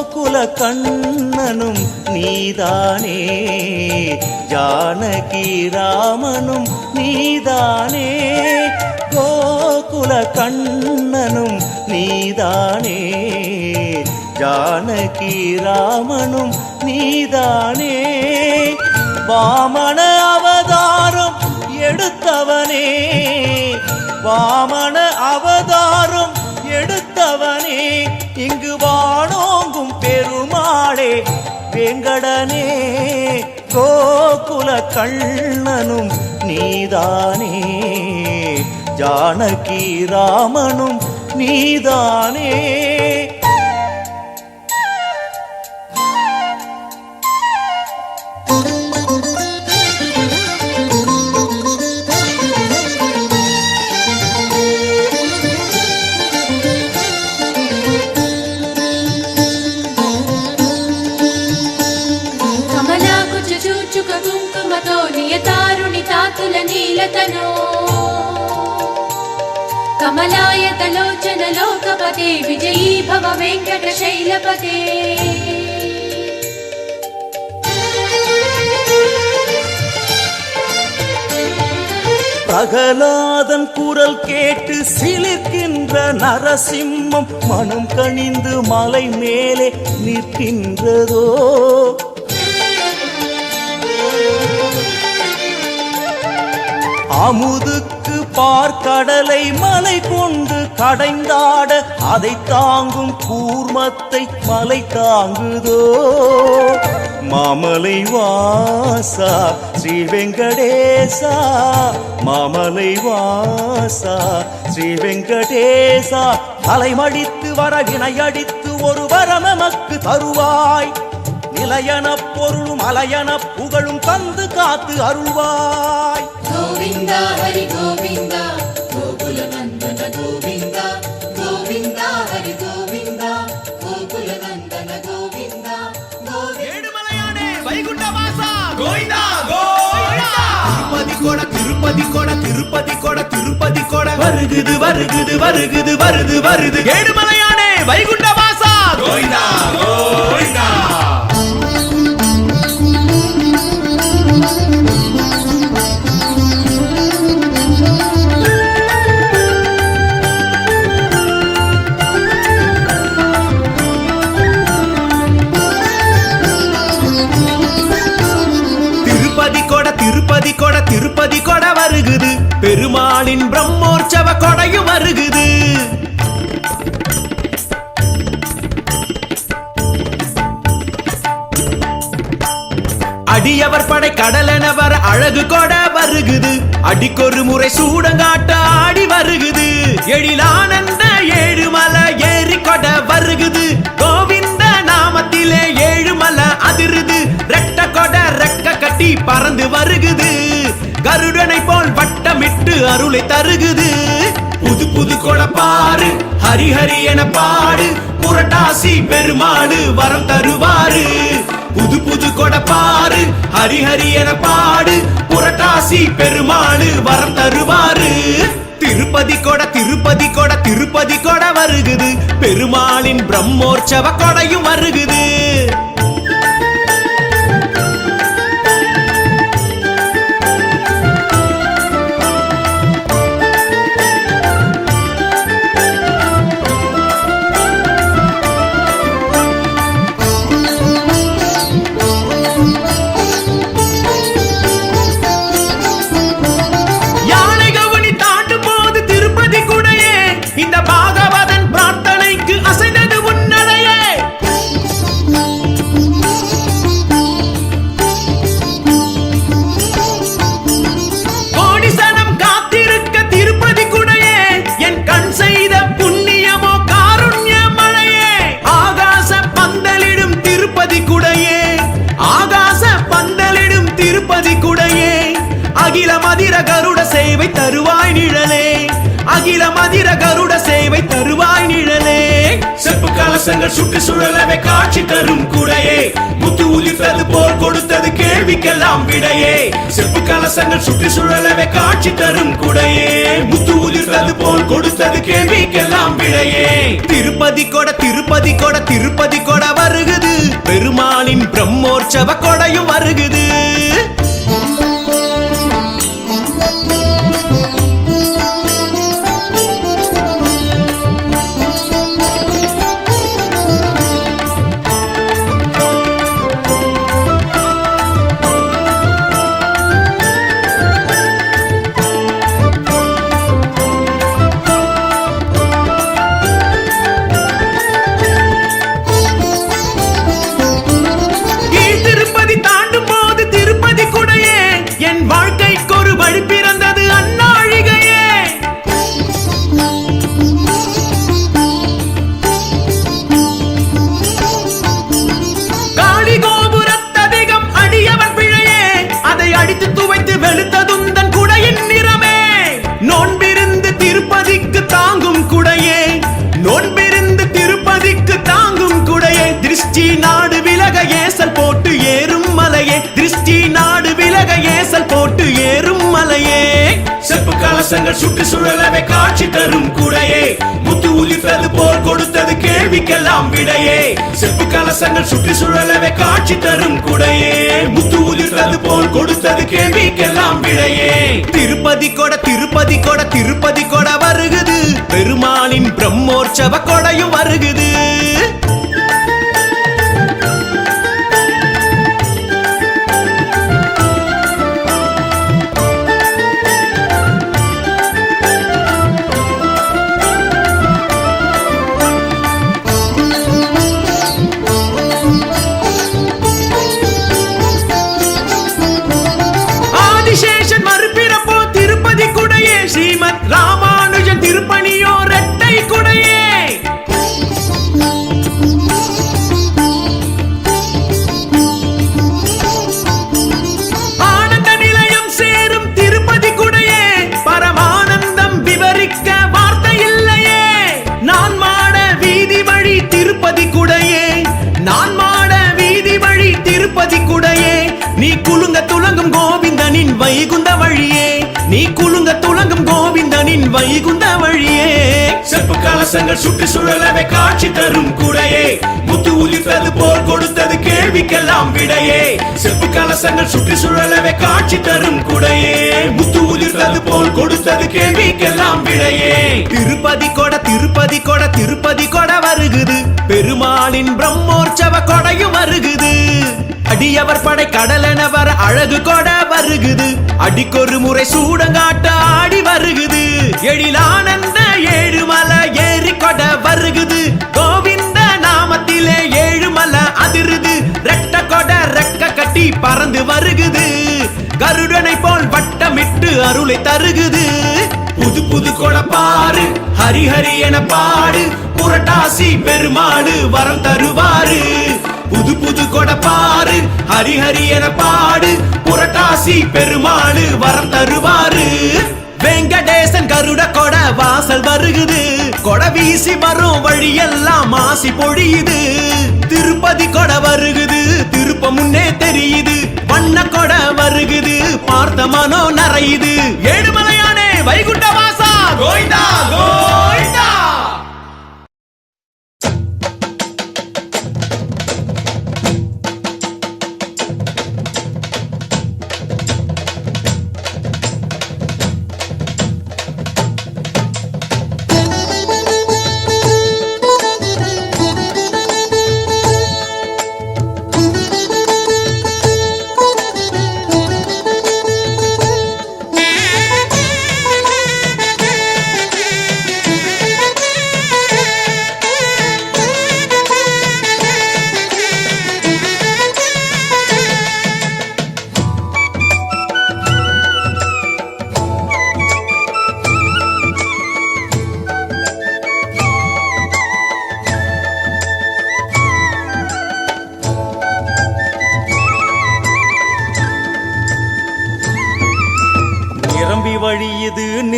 கோகுல கண்ணனும் நீதானே. ஜானகி ராமனும் நீதானே. கோகுல கண்ணனும் நீதானே. ஜானகி ராமனும் நீதானே. வாமன அவதாரம் எடுத்தவனே. வாமன அவதாரம் பெருமாளே வேங்கடனே கோகுல கண்ணனும் நீதானே. ஜானகி ராமனும் நீதானே. कमलायतलोचन लोकपते विजयी भव वेङ्कटशैलपते। அகலாதன் குரல் கேட்டு சிலிர்க்கின்ற நரசிம்மம் மனம் கணிந்து மலை மேலே நிற்கின்றதோ? அமுதுக்கு பார்க்கடலை மலை கொண்டு கடைந்தாட அதை தாங்கும் கூர்மத்தை மலை தாங்குதோ? மாமலை வாசா ஸ்ரீ வெங்கடேசா. மாமலை வாசா ஸ்ரீ வெங்கடேசா. தலைமடித்து வர வினையடித்து ஒரு வரமமக்கு தருவாய். நிலையன பொருளும் அலையன புகழும் தந்து காத்து அருள்வாய். గోవింద హరి గోవింద గోకుల నందన గోవింద గోవింద హరి గోవింద గోకుల నందన గోవింద గోవింద ఏడుమలయానే వైకుంఠ వాస గోవిందా గోవిందా తిరుపతి కొడ తిరుపతి కొడ తిరుపతి కొడ తిరుపతి కొడ வருகுது வருகுது வருகுது வருது வருது ஏடுமலையானே வைகுண்ட வாசா கோவிந்தா கோவிந்தா கொடையும் வருகுது. அடியவர் படை கடலெனவர் அழகு கொட வருகுது. அடிக்கொரு முறை சூடங்காட்ட ஆடி வருகுது. எழிலானந்த ஏழுமலை ஏறி கொட வருகுது. கோவிந்த நாமத்திலே ஏழுமலை அதிருது. ரெட்ட கொட ரெக்க கட்டி பறந்து வருகுது. கருடனை போல் வட்டமிட்டு அருளை தருகுது. புது புது கொட பாரு ஹரி என பாடு. புரட்டாசி பெருமாடு வரம் தருவாரு. புது புது கொட பாரு ஹரி என பாடு. புரட்டாசி பெருமாடு வரம் தருவாரு. திருப்பதி கொட திருப்பதி கொட திருப்பதி கொட வருகுது. பெருமாளின் பிரம்மோற்சவ கொடையும் வருகுது. கொடை தருவாய் நிழலே. செப்பு கலசங்கள் சுட்டு சுழலவை காட்சி தரும் குடையே. முத்து உதித்தது போல் கொடுத்தது கேள்விக்கெல்லாம் விடையே. செப்பு கலசங்கள் சுட்டு சுழலவை காட்சி தரும் குடையே. முத்து உதிர்த்தது போல் கொடுத்தது கேள்விக்கெல்லாம் விடையே. திருப்பதி கொட திருப்பதி கொட திருப்பதி கொட வருகுது. பெருமாளின் பிரம்மோற்சவ கொடையும் வருகுது. செப்பு சுற்றி சுழலவே காட்சி தரும் குடையே. முத்து உதிர்த்தது போல் கொடுத்தது கேள்விக்கெல்லாம் விடையே. செப்பு கலசங்கள் சுற்றி சுழலவே காட்சி தரும் குடையே. முத்து உதிர்த்தது போல் கொடுத்தது கேள்விக்கெல்லாம் விடையே. திருப்பதி கொட திருப்பதி கொட திருப்பதி கொட வருகுது. பெருமாளின் பிரம்மோற்சவ கொடையும் வருகுது. வைகுந்த வழியே நீ குலுங்க துலங்கும் கோவிந்தனின் வைகுந்த வழியே. செப்பு கலசங்கள் சுட்டு சுழலவே காட்சி தரும் குடையே. முத்து உதிர்த்தது போல் கொடுத்தது கேள்விக்கெல்லாம் விடையே. செப்பு கலசங்கள் சுற்றி சுழலவே காட்சி தரும் குடையே. முத்து உதிர்த்தது போல் கொடுத்தது கேள்விக்கெல்லாம் விடையே. திருப்பதி கொட திருப்பதி கொட திருப்பதி கொட வருகுது. பெருமாளின் பிரம்மோற்சவ கொடையும் வருகுது. அடியவர் படை கடலென வர அழகு கொட வருகுது. அடிக்கொரு முறை சூடங்காட்ட ஆடி வருகுது. எழிலானந்த ஏழுமலை ஏறி கொட வருகுது. கோவிந்த நாமத்திலே ஏழுமலை அதிருது. ரெட்ட கொட ரெக்க கட்டி பறந்து வருகுது. கருடனை போல் வட்டமிட்டு அருளை தருகுது. புது புது கொட பாரு ஹரி என பாடு. புரட்டாசி பெருமாடு வரம் தருவாரு புது புது கொட பாரு ஹரி என பாடு புரட்டாசி பெருமாடு வரம் தருவாரு. வெங்கடேசன் கருட கொட வாசல் வருகுது கொட வீசி வரும் வழியெல்லாம் மாசி பொழியுது. திருப்பதி கொட வருகுது திருப்ப முன்னே தெரியுது வண்ண கொட வருகுது பார்த்த மனோ நரையுது. ஏழுமலையானே வைகுண்ட வாசா கோயிந்தா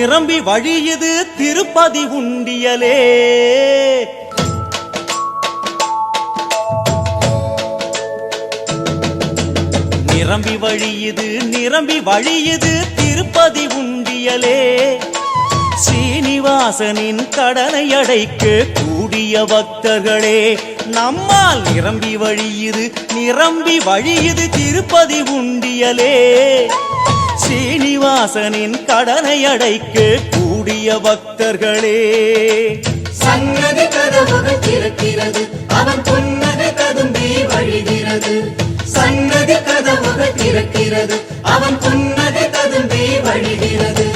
நிரம்பி வழியது திருப்பதி உண்டியலே. நிரம்பி வழியுது நிரம்பி வழியுது திருப்பதி உண்டியலே. சீனிவாசனின் கடனை அடைக்க கூடிய பக்தர்களே நம்மால் நிரம்பி வழியுது நிரம்பி வழியுது திருப்பதி உண்டியலே. சீனிவாசனின் கடனை அடைக்க கூடிய பக்தர்களே. சன்னதி கதவுகள் திறக்கிறது. அவன் புன்னகை கதும்பி வழிகிறது. சன்னதி கதவுகள் திறக்கிறது. அவன் புன்னகை கதும்பி வழிகிறது.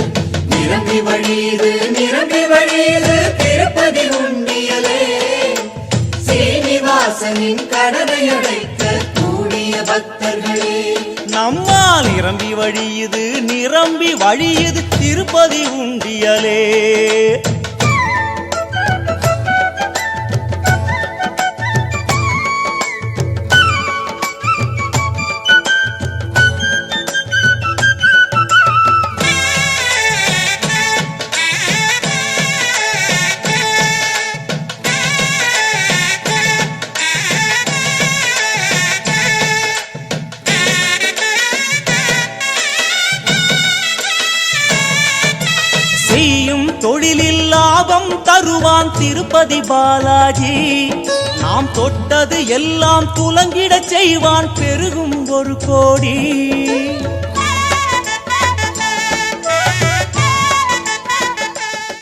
நிரம்பி வழியுது நிரம்பி வழியுது திருப்பதி உண்டியலே. சீனிவாசனின் கடனை அடைக்க கூடிய பக்தர்களே. நம்மால் நிரம்பி வழியுது நிரம்பி வழியுது திருப்பதி உண்டியலே. தருவான் திருப்பதி பாலாஜி. நாம் தொட்டது எல்லாம் துலங்கிடச் செய்வான் பெருகும் ஒரு கோடி.